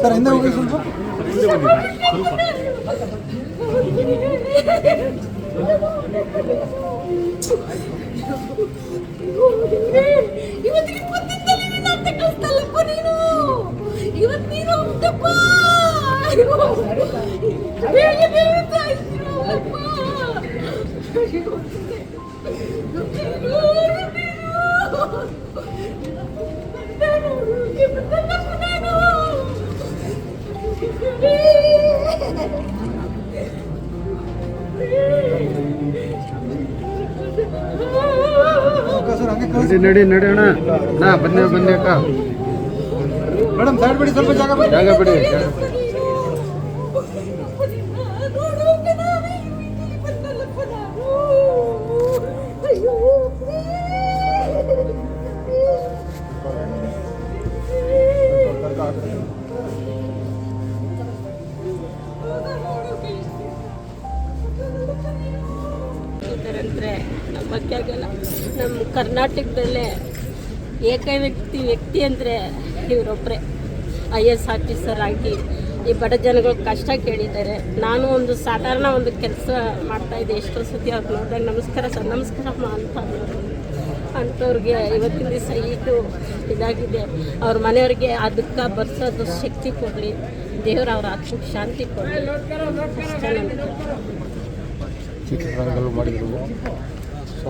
Sir ಹಿಂದೆ ಹೋಗಿ ಸ್ವಲ್ಪ ಇವತ್ತಿಗೆ ಇವತ್ತು ನೀನು ಉಂಟಪ್ಪ. ಹೇಗೆ ನಡಿ ನಡಿ ಅಣ್ಣ. ನಾ ಬಂದೆ ಬಂದೆ ಅಕ್ಕ. ಮೇಡಮ್ ಸೈಡ್ ಬಿಡಿ ಸ್ವಲ್ಪ ಜಾಗ ಬಿಡಿ. ಜಾಗ ಬಿಡಿ ನಮ್ಮ ಕರ್ನಾಟಕದಲ್ಲೇ ಏಕ ವ್ಯಕ್ತಿ ವ್ಯಕ್ತಿ ಅಂದರೆ ಇವರೊಬ್ಬರೇ ಐ ಎಸ್ ಆಫೀಸರ್ ಆಗಿ ಈ ಬಡ ಜನಗಳು ಕಷ್ಟ ಕೇಳಿದ್ದಾರೆ. ನಾನು ಒಂದು ಸಾಧಾರಣ ಒಂದು ಕೆಲಸ ಮಾಡ್ತಾಯಿದ್ದೆ ಎಷ್ಟೋ ಸತಿ ಅವ್ರು ನೋಡಿದಾಗ, ನಮಸ್ಕಾರ ಸರ್ ನಮಸ್ಕಾರಮ್ಮ ಅಂತ ಅನ್ನೋರು. ಅಂಥವ್ರಿಗೆ ಇವತ್ತಿನ ದಿವಸ ಇದು ಇದಾಗಿದೆ. ಅವ್ರ ಮನೆಯವ್ರಿಗೆ ಆ ದುಃಖ ಬರ್ಸೋದು ಶಕ್ತಿ ಕೊಡಲಿ. ದೇವರು ಅವ್ರ ಆತ್ಮಕ್ಕೆ ಶಾಂತಿ ಕೊಡಲಿ.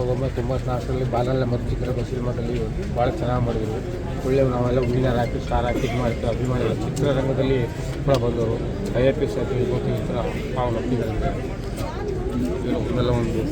ಅಷ್ಟೇ ತುಂಬ ಸ್ನಾಕ್ಸಲ್ಲಿ ಸಾವಿರದ ತೊಂಬತ್ನಾಲ್ಕರಲ್ಲಿ ಬಾಲಲ್ಲ ಮತ್ತು ಚಿತ್ರದ ಸಿನಿಮಾದಲ್ಲಿ ಭಾಳ ಚೆನ್ನಾಗಿ ಮಾಡಿದ್ರು. ಒಳ್ಳೆ ನಾವೆಲ್ಲ ವಿನ್ನರ್ ಹಾಕಿ ಸ್ಟಾರ್ ಹಾಕಿ ಇದು ಮಾಡ್ತೀವಿ ಅಭಿಮಾನಿಗಳು. ಚಿತ್ರರಂಗದಲ್ಲಿ ಕೂಡ ಬಂದವರು. ಐ ಎ ಪಿ ಎಸ್ ಆಗಿ ಇವತ್ತು ಈ ಥರ ನಾವು ನಂಬಿದ್ದಾರೆ ಇವರೆಲ್ಲ ಒಂದು